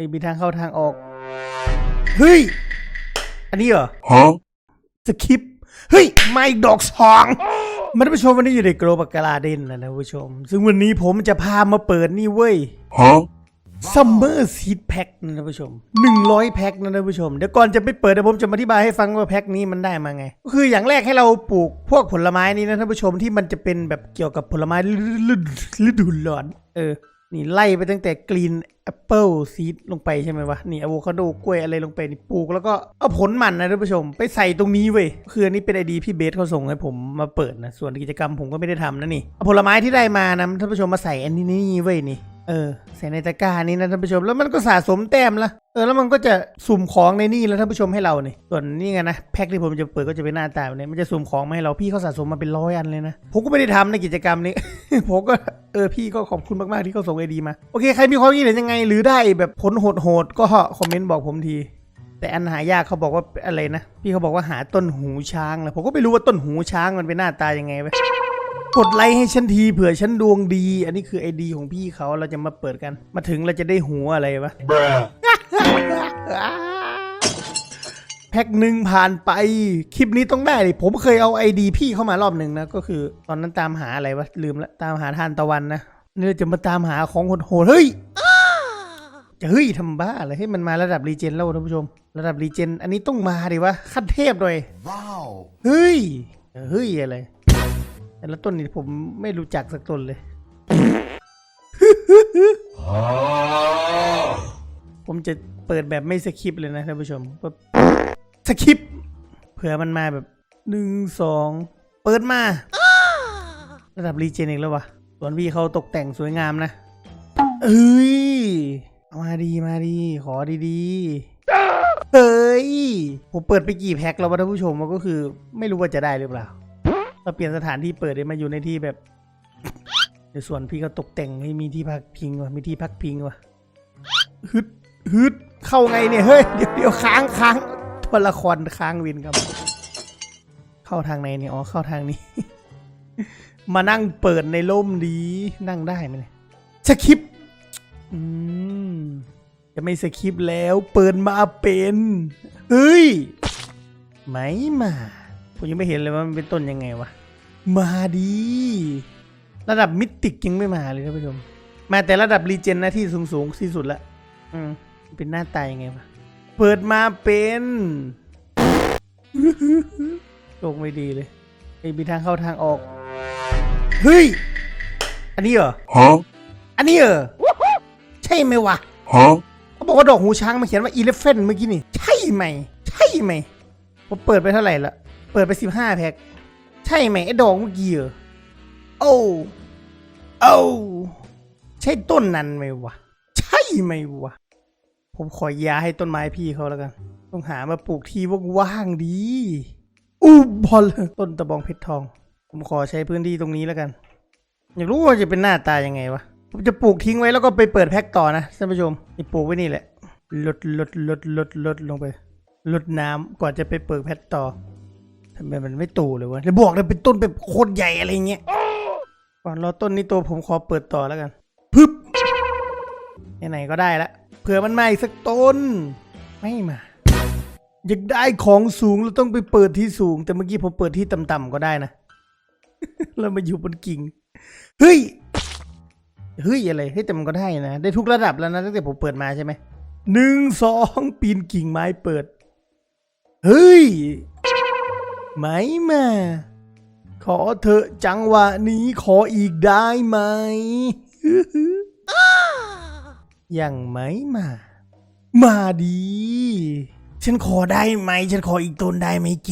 ไม่มีทางเข้าทางออก เฮ้ย อันนี้เหรอ Huh? สคริปต์เฮ้ย ไม่ดอกสองมาท่านผู้ชมวันนี้อยู่ในโกลบกกลาเดนนะท่านผู้ชม ซึ่งวันนี้ผมจะพามาเปิดนี่เว้ย Huh? ซัมเมอร์ซีดแพ็คนะท่านผู้ชม 100 แพ็คนะท่านผู้ชม เดี๋ยวก่อนจะไปเปิดเดี๋ยวผมจะมาอธิบายให้ฟังว่าแพ็คนี้มันได้มาไง ก็คืออย่างแรกให้เราปลูกพวกผลไม้นี้นะท่านผู้ชมที่มันจะเป็นแบบเกี่ยวกับผลไม้ฤฤฤดูร้อน เออ นี่ไล่ไปตั้งแต่กรีน แอปเปิลซีดลงไปใช่ไหมวะ นี่อะโวคาโดกล้วยอะไรลงไปนี่ปลูกแล้วก็เอาผลมันนะท่านผู้ชม ไปใส่ตรงนี้เว้ย คืออันนี้เป็นไอดีพี่เบสเขาส่งให้ผมมาเปิดนะ ส่วนกิจกรรมผมก็ไม่ได้ทำนะนี่เอาผลไม้ที่ได้มานะท่านผู้ชมมาใส่อันนี้นี่เว้ยนี่ เออใส่ในตะกร้านี้นะท่านผู้ชมแล้วมันก็สะสมแต้มละเออแล้วมันก็จะสุ่มของในนี่แล้วท่านผู้ชมให้เราเนี่ยส่วนนี่ไงนะแพ็คที่ผมจะเปิดก็จะเป็นหน้าตาแบบนี้มันจะสุ่มของมาให้เราพี่เขาสะสมมาเป็นร้อยอันเลยนะผมก็ไม่ได้ทำในกิจกรรมนี้ ผมก็เออพี่ก็ขอบคุณมากๆที่เขาส่งไอดีมาโอเคใครมีความคิดเห็นยังไง หรือได้แบบผลโหดๆก็คอมเมนต์บอกผมทีแต่อันหายากเขาบอกว่าอะไรนะ พี่เขาบอกว่าหาต้นหูช้างแล้วผมก็ไม่รู้ว่าต้นหูช้างมันเป็นหน้าตายังไงไป กดไลค์ให้ฉันทีเผื่อฉันดวงดี อันนี้คือไอดีของพี่เขาเราจะมาเปิดกัน มาถึงเราจะได้หัวอะไรวะ Bruh. แพ็คหนึ่งผ่านไป คลิปนี้ต้องได้ดิผมเคยเอาไอดีพี่เข้ามารอบหนึ่งนะ ก็คือตอนนั้นตามหาอะไรวะ ลืมละตามหาทานตะวันนะนี่เราจะมาตามหาของโหดๆเฮ้ยจะเฮ้ยทำบ้าอะไรให้มันมาระดับรีเจนแล้วท่านผู้ชม ระดับรีเจน อันนี้ต้องมาดิวะขั้นเทพเลย Wow. เฮ้ยเฮ้ยอะไร แต่ละต้นนี่ผมไม่รู้จักสักต้นเลย ผมจะเปิดแบบไม่สคริปเลยนะท่านผู้ชมปุ๊บสคริปเผื่อมันมาแบบหนึ่งสองเปิดมา ระดับรีเจนอีกแล้ววะสวนพี่เขาตกแต่งสวยงามนะเอ้ยเอามาดีมาดี ขอดีๆ เฮ้ย ผมเปิดไปกี่แพ็คแล้ววะท่านผู้ชมมันก็คือ ไม่รู้ว่าจะได้หรือเปล่า เราเปลี่ยนสถานที่เปิดได้มาอยู่ในที่แบบเดี๋ยวส่วนพี่ก็ตกแต่งให้มีที่พักพิงวะมีที่พักพิงวะฮึดฮึดเข้าไงเนี่ยเฮ้ยเดี๋ยวเดี๋ยวค้างค้างตัวละครค้างวินครับ เข้าทางไหนเนี่ยอ๋อเข้าทางนี้ มานั่งเปิดในร่มดีนั่งได้ไหมเนี่ยสคริปอืมจะไม่สคริปแล้วเปิดมาเป็นเฮ้ยไม่มาผมยังไม่เห็นเลยว่ามันเป็นต้นยังไงวะ มาดี ระดับมิติกยังไม่มาเลยท่านผู้ชม มาแต่ระดับรีเจนนะที่สูงสูงๆที่สุดละอืมเป็นหน้าตายังไงวะเปิดมาเป็นโชคไม่ดีเลยไม่มีทางเข้าทางออก เฮ้ย อันนี้เหรอ Huh? อันนี้เหรอใช่ไหมวะ Huh? เขาบอกว่าดอกหูช้างมาเขียนว่า elephant เมื่อกี้นี่ ใช่ไหม ใช่ไหมผมเปิดไปเท่าไหร่ละ เปิดไปสิบห้าแพ็ค ใช่ไหมไอ้ดอกเมื่อกี้เหรอโอ้โอ้ใช่ต้นนั้นไหมวะ ใช่ไหมวะ ผมขอยาให้ต้นไม้พี่เขาแล้วกัน ต้องหามาปลูกที่ว่างๆดี อู้บอลต้นตะบองเพชรทอง ผมขอใช้พื้นที่ตรงนี้แล้วกัน อยากรู้ว่าจะเป็นหน้าตายังไงวะ ผมจะปลูกทิ้งไว้แล้วก็ไปเปิดแพ็คต่อนะท่านผู้ชมนี่ปลูกไว้นี่แหละ ลดลดลดลดลดลงไป ลดน้ำก่อนจะไปเปิดแพ็คต่อ ทำไมมันไม่โตเลยวะแล้วบอกเลยเป็นต้นแบบโคตรใหญ่อะไรเงี้ยก่อนรอต้นนี้โตผมขอเปิดต่อแล้วกันพึบไหนๆก็ได้ละเผื่อมันมาอีกสักต้น ไม่มาอยากได้ของสูงเราต้องไปเปิดที่สูง แต่เมื่อกี้ผมเปิดที่ต่ำๆก็ได้นะเรามาอยู่บนกิ่งเฮ้ยเฮ้ยอะไรเฮ้ยแต่มันก็ได้นะ ได้ทุกระดับแล้วนะตั้งแต่ผมเปิดมาใช่ไหมหนึ่งสองปีนกิ่งไม้เปิด เฮ้ย ไม่มาขอเถอะจังหวะนี้ขออีกได้ไหมยังไม่มา มาดี ฉันขอได้ไหม ฉันขออีกต้นได้ไหมเก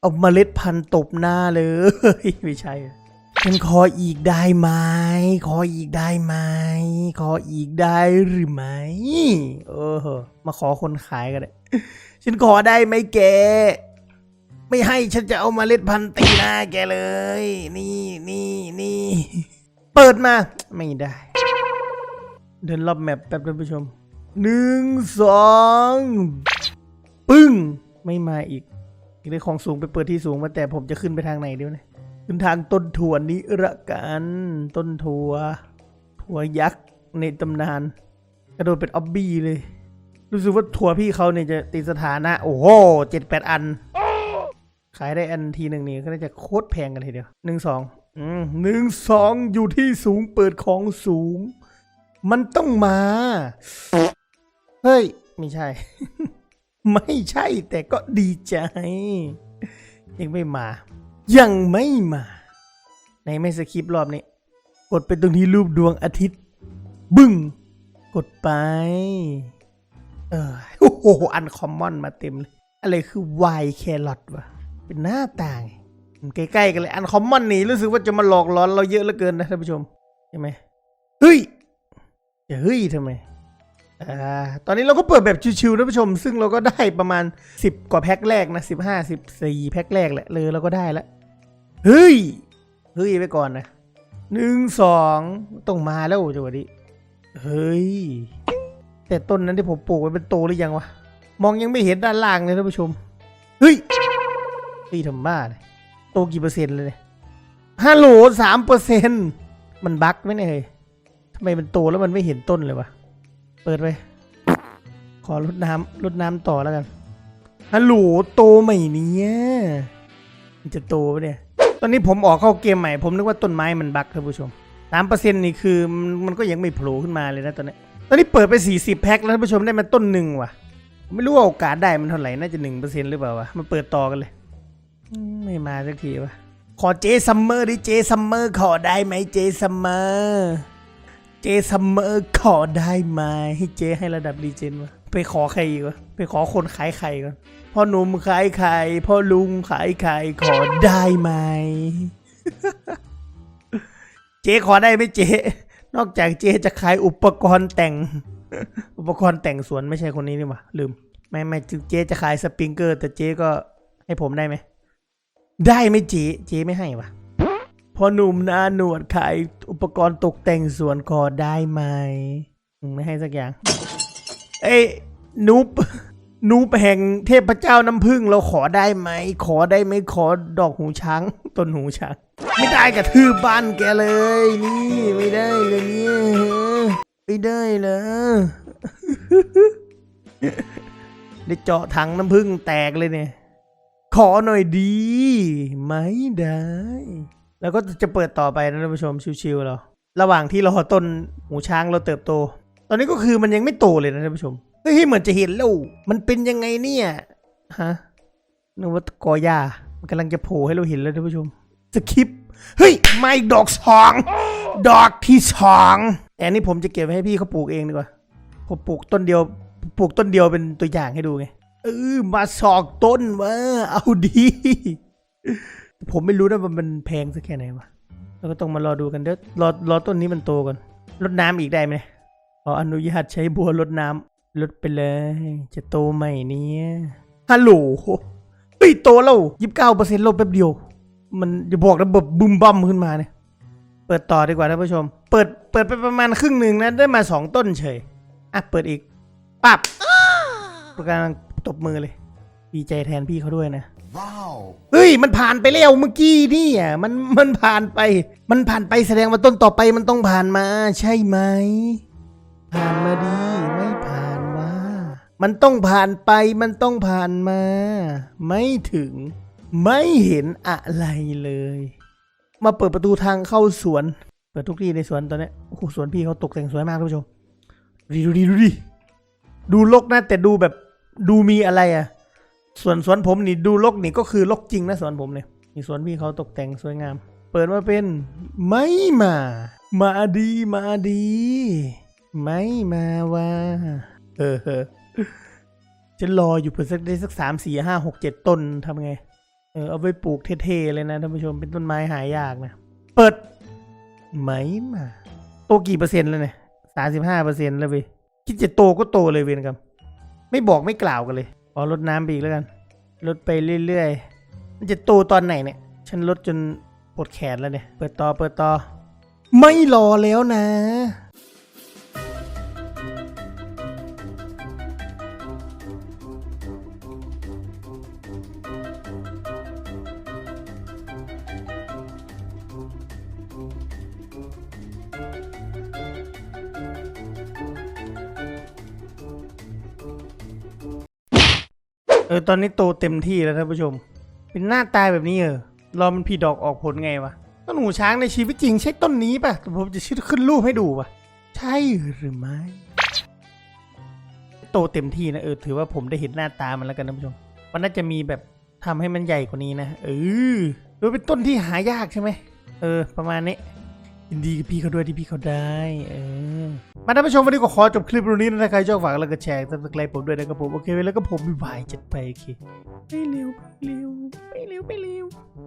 เอาเมล็ดพันธุ์ตบหน้าเลย ไม่ใช่ ฉันขออีกได้ไหม ขออีกได้ไหม ขออีกได้หรือไม่เออมาขอคนขายกันเลยฉันขอได้ไหมแก ไม่ให้ฉันจะเอามาเล็ดพันธุ์ตีหน้าแกเลย นี่นี่นี่ เปิดมา ไม่ได้ เดินรอบแมปแป๊บท่านผู้ชมหนึ่งสองปึ้ง ไม่มาอีกอีกได้ของสูงไปเปิดที่สูงมาแต่ผมจะขึ้นไปทางไหนเดี๋ยวนะขึ้นทางต้นถั่วนี้ละกัน ต้นถั่วถั่วยักษ์ในตำนาน กระโดดเป็นออบบี้เลย รู้สึกว่าทัวพี่เขาเนี่ยจะติดสถานะ โอ้โหเจ็ดแปดอัน ขายได้อันทีหนึ่งนี่ก็น่าจะโคตรแพงกันทีเดียวหนึ่งสองอืมหนึ่งสองอยู่ที่สูงเปิดของสูง มันต้องมา เฮ้ย ไม่ใช่ ไม่ใช่แต่ก็ดีใจ ยังไม่มา ยังไม่มา ในไม่สคริปรอบนี้ กดไปตรงที่รูปดวงอาทิตย์ บึ้ง กดไป เออโอ้โห อันคอมมอนมาเต็มเลย อะไรคือวายแครอทวะ เป็นหน้าต่างมันใกล้ๆกันเลยอันคอมมอนนี่รู้สึกว่าจะมาหลอกหลอนเราเยอะเหลือเกินนะท่านผู้ชมใช่ไหมเฮ้ยจะเฮ้ยทำไมอ่าตอนนี้เราก็เปิดแบบชิวๆท่านผู้ชม ซึ่งเราก็ได้ประมาณ 10 กว่าแพ็คแรกนะ15 14แพ็คแรกแหละเลยเราก็ได้แล้วเฮ้ยเฮ้ยไปก่อนนะหนึ่งสองต้องมาแล้วจังหวะนี้เฮ้ย แต่ต้นนั้นที่ผมปลูกไว้เป็นโตหรือยังวะ มองยังไม่เห็นด้านล่างเลยท่านผู้ชม เฮ้ย ฮ้ยทำบ้าเลยโตกี่เปอร์เซ็นต์เลยเนี่ยฮัลโหลสามเปอร์เซ็นต์มันบั๊กไหมเนี่ยทำไมมันโตแล้วมันไม่เห็นต้นเลยวะ เปิดไป ขอรดน้ำรดน้ำต่อแล้วกันฮัลโหลโตใหม่เนี่ยมันจะโตปะเนี่ย ตอนนี้ผมออกเข้าเกมใหม่ ผมนึกว่าต้นไม้มันบั๊กท่านผู้ชมสามเปอร์เซ็นต์นี่คือมันก็ยังไม่โผล่ขึ้นมาเลยนะตอนนี้ ตอนนี้เปิดไปสี่สิบแพ็คแล้วท่านผู้ชมได้มาต้นหนึ่งว่ะ ไม่รู้ว่าโอกาสได้มันเท่าไหร่ น่าจะหนึ่งเปอร์เซ็นต์หรือเปล่าวะ มาเปิดต่อกันเลย ไม่มาสักทีวะ ขอเจซัมเมอร์ดิเจซัมเมอร์ขอได้ไหมเจซัมเมอร์เจซัมเมอร์ขอได้ไหมให้เจให้ระดับรีเจนวะไปขอใครอีกวะไปขอคนขายไข่ก่อนพ่อหนุ่มขายไข่พ่อลุงขายไข่ขอได้ไหม เจขอได้ไหมเจ นอกจากเจจะขายอุปกรณ์แต่ง อุปกรณ์แต่งสวนไม่ใช่คนนี้นี่หว่าลืม ไม่ไม่เจจะขายสปริงเกอร์ แต่เจก็ให้ผมได้ไหม ได้ไหมเจเจไม่ให้วะพอหนุ่มหนาหนวดขายอุปกรณ์ตกแต่งสวนขอได้ไหมไม่ให้สักอย่าง เอ้ยนูปนูปแห่งเทพเจ้าน้ำผึ้งเราขอได้ไหม ขอได้ไหมขอดอกหูช้างต้นหูช้าง ไม่ได้กระทืบบ้านแกเลย นี่ไม่ได้เลยเนี่ยไม่ได้เลยได้เจาะถังน้ำผึ้งแตกเลยเนี่ย ขอหน่อยดี ไม่ได้ แล้วก็จะเปิดต่อไปนะท่านผู้ชมชิวๆเรา ระหว่างที่เรอต้นหูช้างเราเติบโต ตอนนี้ก็คือมันยังไม่โตเลยนะท่านผู้ชม เฮ้ยเหมือนจะเห็นแล้ว มันเป็นยังไงเนี่ยฮะนึกว่ากอหญ้ามันกำลังจะโผล่ให้เราเห็นแล้วท่านผู้ชมสคริปเฮ้ยไม่ดอกสองดอกที่สองแต่นนี้ผมจะเก็บไว้ให้พี่เขาปลูกเองดีกว่าผมปลูกต้นเดียว ปลูกต้นเดียวเป็นตัวอย่างให้ดูไง เออมาสอกต้นมาเอาดี ผมไม่รู้นะว่ามันแพงสักแค่ไหนวะแล้วก็ต้องมารอดูกันเดี๋ยวรอรอต้นนี้มันโตก่อนรดน้ำอีกได้ไหมขออนุญาตใช้บัวรดน้ำลดไปเลย จะโตใหม่เนี่ยฮัลโหลเฮ้ยโตแล้วยี่สิบเก้าเปอร์เซ็นต์ลบแป๊บเดียว มันจะบอกระบบบึมบัมขึ้นมาเนี่ยเปิดต่อดีกว่าท่านผู้ชม เปิดเปิดไปประมาณครึ่งหนึ่งนะได้มาสองต้นเฉยอะเปิดอีกปับประกำลัง ตบมือเลย ดีใจแทนพี่เขาด้วยนะ Wow. เฮ้ย มันผ่านไปแล้วเมื่อกี้นี่อะมันมันผ่านไป มันผ่านไปแสดงว่าต้นต่อไปมันต้องผ่านมา ใช่ไหม ผ่านมาดีไม่ผ่านว่ามันต้องผ่านไปมันต้องผ่านมา ไม่ถึง ไม่เห็นอะไรเลย มาเปิดประตูทางเข้าสวน เปิดทุกที่ในสวนตอนเนี้ยโอ้โหสวนพี่เขาตกแต่งสวยมากท่านผู้ชมดูดิดูดิดูดิดูลกนะแต่ดูแบบ ดูมีอะไรอะ ส่วนสวนผมนี่ดูลกนี่ก็คือลกจริงนะสวนผมเนี่ยนี่สวนพี่เขาตกแต่งสวยงาม เปิดมาเป็นไม่มา มาดีมาดี ไม่มาว่าเออเออจะรออยู่เพื่อสักได้สักสามสี่ห้าหกเจ็ดต้นทำไง เออเอาไปปลูกเท่ๆเลยนะท่านผู้ชมเป็นต้นไม้หายากนะ เปิดไม่มา โตกี่เปอร์เซ็นต์แล้วเนี่ยสามสิบห้าเปอร์เซ็นต์แล้วเว้ยคิดจะโตก็โตเลยเวนครับ ไม่บอกไม่กล่าวกันเลยขอลดน้ำไปอีกแล้วกันลดไปเรื่อยๆ มันจะโตตอนไหนเนี่ย ฉันลดจนปวดแขนแล้วเนี่ย เปิดต่อเปิดต่อ ไม่รอแล้วนะ อตอนนี้โตเต็มที่แล้วท่านผู้ชม เป็นหน้าตาแบบนี้เออรอมันผีดอกออกผลไงวะต้นหูช้างในชีวิตจริงใช่ต้นนี้ป่ะผมจะชื่อขึ้นรูปให้ดูป่ะ ใช่หรือไม่โตเต็มที่นะเออถือว่าผมได้เห็นหน้าตามันแล้วกันท่านผู้ชม มันน่าจะมีแบบทำให้มันใหญ่กว่านี้นะเออดูเป็นต้นที่หายากใช่ไหมเออ ประมาณนี้ ยินดีกับพี่เขาด้วยที่พี่เขาได้ เออ มาท่านผู้ชมวันนี้ก็ขอจบคลิปตรงนี้นะถ้าใครชอบฝากแล้วก็แชร์ซับสไครป์ผมด้วยนะครับผม โอเค แล้วก็ผมบ๊ายบายจัดไปโอเคไปเร็วไปเร็วไปเร็วไปเร็ว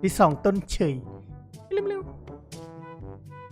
ไปสองต้นเฉยเร็วไปเร็ว